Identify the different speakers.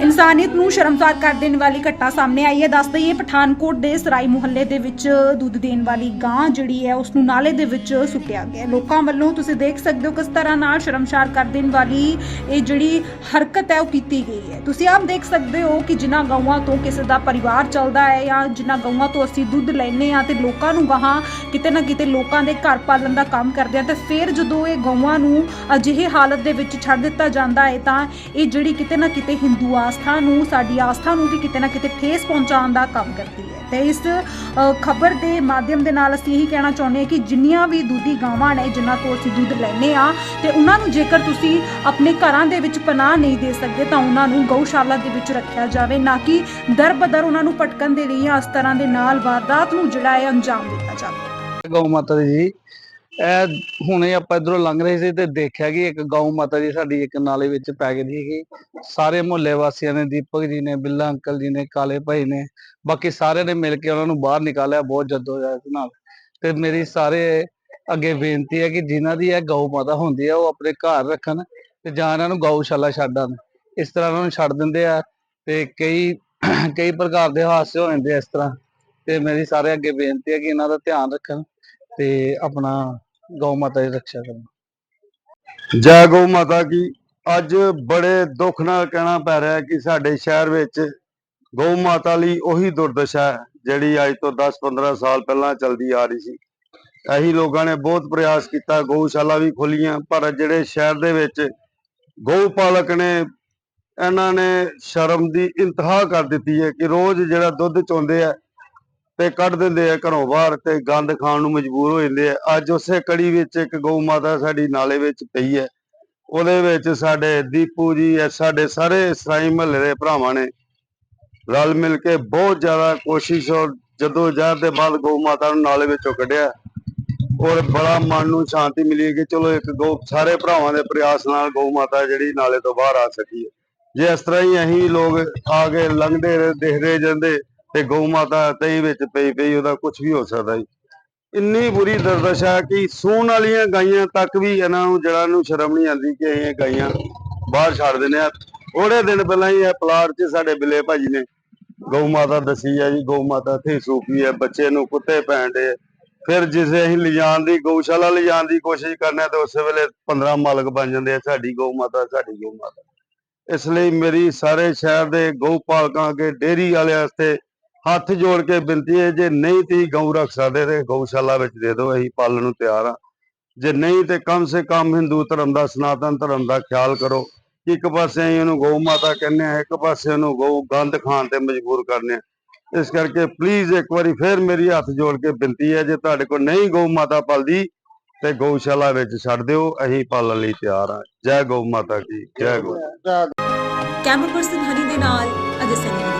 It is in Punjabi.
Speaker 1: ਇਨਸਾਨੀਅਤ ਨੂੰ ਸ਼ਰਮਸਾਰ ਕਰ ਦੇਣ ਵਾਲੀ ਘਟਨਾ ਸਾਹਮਣੇ ਆਈ ਹੈ। ਦੱਸ ਦਈਏ, ਪਠਾਨਕੋਟ ਦੇ ਸਰਾਈ ਮੁਹੱਲੇ ਦੇ ਵਿੱਚ ਦੁੱਧ ਦੇਣ ਵਾਲੀ ਗਾਂ ਜਿਹੜੀ ਹੈ, ਉਸ ਨੂੰ ਨਾਲੇ ਦੇ ਵਿੱਚ ਸੁੱਟਿਆ ਗਿਆ ਲੋਕਾਂ ਵੱਲੋਂ ਤੁਸੀਂ ਦੇਖ ਸਕਦੇ ਹੋ ਕਿਸ ਤਰ੍ਹਾਂ ਨਾਲ ਸ਼ਰਮਸਾਰ ਕਰ ਦੇਣ ਵਾਲੀ ਇਹ ਜਿਹੜੀ ਹਰਕਤ ਹੈ ਉਹ ਕੀਤੀ ਗਈ ਹੈ। ਤੁਸੀਂ ਆਪ ਦੇਖ ਸਕਦੇ ਹੋ ਕਿ ਜਿਨ੍ਹਾਂ ਗਊਆਂ ਤੋਂ ਕਿਸੇ ਦਾ ਪਰਿਵਾਰ ਚੱਲਦਾ ਹੈ ਜਾਂ ਜਿਨ੍ਹਾਂ ਗਊਆਂ ਤੋਂ ਅਸੀਂ ਦੁੱਧ ਲੈਂਦੇ ਆ ਤੇ ਲੋਕਾਂ ਨੂੰ ਗਾਹਾਂ ਕਿਤੇ ਨਾ ਕਿਤੇ ਲੋਕਾਂ ਦੇ ਘਰ ਪਾਲਣ ਦਾ ਕੰਮ ਕਰਦੇ ਆ ਤੇ ਫਿਰ ਜਦੋਂ ਇਹ ਗਊਆਂ ਨੂੰ ਅਜਿਹੇ ਹਾਲਤ ਦੇ ਵਿੱਚ ਛੱਡ ਦਿੱਤਾ ਜਾਂਦਾ ਹੈ ਤਾਂ ਇਹ ਜਿਹੜੀ ਕਿਤੇ ਨਾ ਕਿਤੇ ਹਿੰਦੂ ਆਸਥਾ ਨੂੰ, ਸਾਡੀ ਆਸਥਾ ਨੂੰ ਵੀ ਕਿਤੇ ਨਾ ਕਿਤੇ ਠੇਸ ਪਹੁੰਚਾਉਣ ਦਾ ਕੰਮ ਕਰਦੀ ਹੈ। ਤੇ ਇਸ ਖਬਰ ਦੇ ਮਾਧਿਅਮ ਦੇ ਨਾਲ ਅਸੀਂ ਇਹੀ ਕਹਿਣਾ ਚਾਹੁੰਦੇ ਹਾਂ ਕਿ ਜਿੰਨੀਆਂ ਵੀ ਦੁੱਧੀ ਗਾਵਾਂ ਨੇ ਜਿਨ੍ਹਾਂ ਤੋਂ ਅਸੀਂ ਦੁੱਧ ਲੈਂਦੇ ਆ ਤੇ ਉਹਨਾਂ ਨੂੰ ਜੇਕਰ ਤੁਸੀਂ ਆਪਣੇ ਘਰਾਂ ਦੇ ਵਿੱਚ ਪਨਾਹ ਨਹੀਂ ਦੇ ਸਕਦੇ ਤਾਂ ਉਹਨਾਂ ਨੂੰ ਗਊਸ਼ਾਲਾ ਦੇ ਵਿੱਚ ਰੱਖਿਆ ਜਾਵੇ, ਨਾ ਕਿ ਦਰ ਉਹਨਾਂ ਨੂੰ ਭਟਕਣ ਦੇ ਲਈ ਜਾਂ ਇਸ ਤਰ੍ਹਾਂ ਦੇ ਨਾਲ ਵਾਰਦਾਤ ਨੂੰ ਜਿਹੜਾ ਹੈ ਅੰਜਾਮ ਦਿੱਤਾ ਜਾਵੇ।
Speaker 2: ਗਊ ਮਾਤਾ ਜੀ, ਇਹ ਹੁਣੇ ਆਪਾਂ ਇਧਰੋਂ ਲੰਘ ਰਹੇ ਸੀ ਤੇ ਦੇਖਿਆ ਕਿ ਇੱਕ ਗਊ ਮਾਤਾ ਜੀ ਸਾਡੀ ਇੱਕ ਨਾਲੇ ਵਿੱਚ ਪੈ ਗਈ ਸੀਗੀ ਸਾਰੇ ਮੁਹੱਲੇ ਵਾਸੀਆਂ ਨੇ, ਦੀਪਕ ਜੀ ਨੇ, ਬਿੱਲਾ ਅੰਕਲ ਜੀ ਨੇ, ਕਾਲੇ ਭਾਈ ਨੇ, ਬਾਕੀ ਸਾਰਿਆਂ ਨੇ ਮਿਲ ਕੇ ਉਹਨਾਂ ਨੂੰ ਬਾਹਰ ਨਿਕਾਲਿਆ, ਬਹੁਤ ਜਦੋਜਹਿਦ ਨਾਲ। ਤੇ ਮੇਰੀ ਸਾਰੇ ਅੱਗੇ ਬੇਨਤੀ ਹੈ ਕਿ ਜਿਨ੍ਹਾਂ ਦੀ ਇਹ ਗਊ ਮਾਤਾ ਹੁੰਦੀ ਹੈ, ਉਹ ਆਪਣੇ ਘਰ ਰੱਖਣ। ਤੇ ਜਾਂ ਇਹਨਾਂ ਨੂੰ ਗਊਸ਼ਾਲਾ ਛੱਡਣ। ਇਸ ਤਰ੍ਹਾਂ ਇਹਨਾਂ ਨੂੰ ਛੱਡ ਦਿੰਦੇ ਆ ਤੇ ਕਈ ਕਈ ਪ੍ਰਕਾਰ ਦੇ ਹਾਦਸੇ ਹੋ ਜਾਂਦੇ ਇਸ ਤਰ੍ਹਾਂ। ਤੇ ਮੇਰੀ ਸਾਰੇ ਅੱਗੇ ਬੇਨਤੀ ਹੈ ਕਿ ਇਹਨਾਂ ਦਾ ਧਿਆਨ ਰੱਖਣ ਤੇ ਆਪਣਾ ਗਊ ਮਾਤਾ ਦੀ ਰੱਖਿਆ ਕਰਨ।
Speaker 3: ਜੈ ਗਊ ਮਾਤਾ ਕੀ। ਅੱਜ ਬੜੇ ਦੁੱਖ ਨਾਲ ਕਹਿਣਾ ਪੈ ਰਿਹਾ ਕਿ ਸਾਡੇ ਸ਼ਹਿਰ ਵਿੱਚ ਗਊ ਮਾਤਾ ਲਈ ਉਹੀ ਦੁਰਦਸ਼ਾ ਹੈ, ਜਿਹੜੀ ਅੱਜ ਤੋਂ 10-15 ਸਾਲ ਪਹਿਲਾਂ ਚੱਲਦੀ ਆ ਰਹੀ ਸੀ। ਇਹੀ ਲੋਕਾਂ ਨੇ ਬਹੁਤ ਪ੍ਰਯਾਸ ਕੀਤਾ, ਗਊਸ਼ਾਲਾ ਵੀ ਖੋਲੀਆਂ ਪਰ ਜਿਹੜੇ ਸ਼ਹਿਰ ਦੇ ਵਿੱਚ ਗਊ ਪਾਲਕ ਨੇ ਇਹਨਾਂ ਨੇ ਸ਼ਰਮ ਦੀ ਇੰਤਹਾ ਕਰ ਦਿੱਤੀ ਹੈ ਕਿ ਰੋਜ਼ ਜਿਹੜਾ ਦੁੱਧ ਚੋਂਦੇ ਆ ਤੇ ਕੱਢ ਦਿੰਦੇ ਆ ਘਰੋਂ ਬਾਹਰ ਤੇ ਗੰਦ ਖਾਣ ਨੂੰ ਮਜਬੂਰ ਹੋ ਜਾਂਦੇ ਆ। ਅੱਜ ਉਸੇ ਕੜੀ ਵਿੱਚ ਇੱਕ ਗਊ ਮਾਤਾ ਸਾਡੀ ਨਾਲੇ ਵਿੱਚ ਪਈ ਹੈ। ਉਹਦੇ ਵਿੱਚ ਸਾਡੇ ਦੀਪੂ ਜੀ ਇਹ ਸਾਡੇ ਸਾਰੇ ਸਾਈ ਮਹੱਲੇ ਦੇ ਭਰਾਵਾਂ ਨੇ ਰਲ ਮਿਲ ਕੇ ਬਹੁਤ ਜ਼ਿਆਦਾ ਕੋਸ਼ਿਸ਼ ਔਰ ਜਦੋਂ ਜਹਿਦ ਦੇ ਬਾਅਦ ਗਊ ਮਾਤਾ ਨੂੰ ਨਾਲੇ ਵਿੱਚੋਂ ਕੱਢਿਆ। ਔਰ ਬੜਾ ਮਨ ਨੂੰ ਸ਼ਾਂਤੀ ਮਿਲੀ ਕਿ ਚਲੋ ਇੱਕ ਗੋ ਸਾਰੇ ਭਰਾਵਾਂ ਦੇ ਪ੍ਰਯਾਸ ਨਾਲ ਗਊ ਮਾਤਾ ਜਿਹੜੀ ਨਾਲੇ ਤੋਂ ਬਾਹਰ ਆ ਸਕੀ ਹੈ। ਜੇ ਇਸ ਤਰ੍ਹਾਂ ਹੀ ਅਸੀਂ ਲੋਕ ਆ ਕੇ ਲੰਘਦੇ ਦੇਖਦੇ ਜਾਂਦੇ ਤੇ ਗਊ ਮਾਤਾ ਤਈ ਵਿੱਚ ਪਈ ਪਈ, ਉਹਦਾ ਕੁਝ ਵੀ ਹੋ ਸਕਦਾ ਜੀ। ਇੰਨੀ ਬੁਰੀ ਦਰਦਸ਼ਾ ਕਿ ਸੂਣ ਵਾਲੀਆਂ ਗਾਈਆਂ ਤੱਕ ਵੀ ਇਹਨਾਂ ਨੂੰ ਜਿਹੜਾ ਨੂੰ ਸ਼ਰਮ ਨਹੀਂ ਆਉਂਦੀ ਕਿ ਇਹ ਗਾਈਆਂ ਬਾਹਰ ਛੱਡ ਦਿੰਦੇ ਆ ਥੋੜੇ ਦਿਨ ਪਹਿਲਾਂ ਹੀ ਇਹ ਪਲਾਟ 'ਚ ਸਾਡੇ ਬਿੱਲੇ ਭਾਜੀ ਨੇ ਗਊ ਮਾਤਾ ਦੱਸੀ ਆ ਜੀ, ਗਊ ਮਾਤਾ ਇੱਥੇ ਸੂਪੀ ਹੈ, ਬੱਚੇ ਨੂੰ ਕੁੱਤੇ ਪੈਣਦੇ ਫਿਰ ਜਿਸੇ ਅਸੀਂ ਲਿਜਾਣ ਦੀ ਗਊਸ਼ਾਲਾ ਲਿਜਾਣ ਦੀ ਕੋਸ਼ਿਸ਼ ਕਰਨਾ ਤੇ ਉਸੇ ਵੇਲੇ 15 ਮਾਲਕ ਬਣ ਜਾਂਦੇ ਆ, ਸਾਡੀ ਗਊ ਮਾਤਾ, ਸਾਡੀ ਗਊ ਮਾਤਾ। ਇਸ ਲਈ ਮੇਰੀ ਸਾਰੇ ਸ਼ਹਿਰ ਦੇ ਗਊ ਪਾਲਕਾਂ ਅੱਗੇ ਡੇਅਰੀ ਵਾਲਿਆਂ ਵਾਸਤੇ ਹੱਥ ਜੋੜ ਕੇ ਬੇਨਤੀ ਹੈ, ਜੇ ਨਹੀਂ ਤੁਸੀਂ ਗਊ ਰੱਖ ਸਕਦੇ ਤੇ ਗਊਸ਼ਾਲਾ ਵਿੱਚ ਦੇ ਦਿਓ, ਅਸੀਂ ਪਾਲਣ ਨੂੰ ਤਿਆਰ ਆ। ਜੇ ਨਹੀਂ ਤੇ ਕਮ ਸੇ ਕਮ ਹਿੰਦੂ ਧਰਮ ਦਾ, ਸਨਾਤਨ ਧਰਮ ਦਾ ਖਿਆਲ ਕਰੋ। ਕਿ ਇੱਕ ਪਾਸੇ ਅਸੀਂ ਉਹਨੂੰ ਗਊ ਮਾਤਾ ਕਹਿੰਦੇ ਆ, ਇੱਕ ਪਾਸੇ ਉਹਨੂੰ ਗਊ ਗੰਦ ਖਾਣ ਤੇ ਮਜਬੂਰ ਕਰਨੇ ਆ। ਇਸ ਕਰਕੇ ਪਲੀਜ਼ ਇੱਕ ਵਾਰੀ ਫੇਰ ਮੇਰੀ ਹੱਥ ਜੋੜ ਕੇ ਬੇਨਤੀ ਹੈ, ਜੇ ਤੁਹਾਡੇ ਕੋਲ ਨਹੀਂ ਗਊ ਮਾਤਾ ਪਲਦੀ, ਤੇ ਗਊਸ਼ਾਲਾ ਵਿੱਚ ਛੱਡ ਦਿਓ, ਅਸੀਂ ਪਾਲਣ ਲਈ ਤਿਆਰ ਆ ਜੈ ਗਊ ਮਾਤਾ ਕੀ, ਜੈ ਗਊ।
Speaker 1: ਕੈਮਰਾ ਪਰਸਨ ਹਨੀ ਦੇ ਨਾਲ ਅਜੇ ਸੈਨੀ।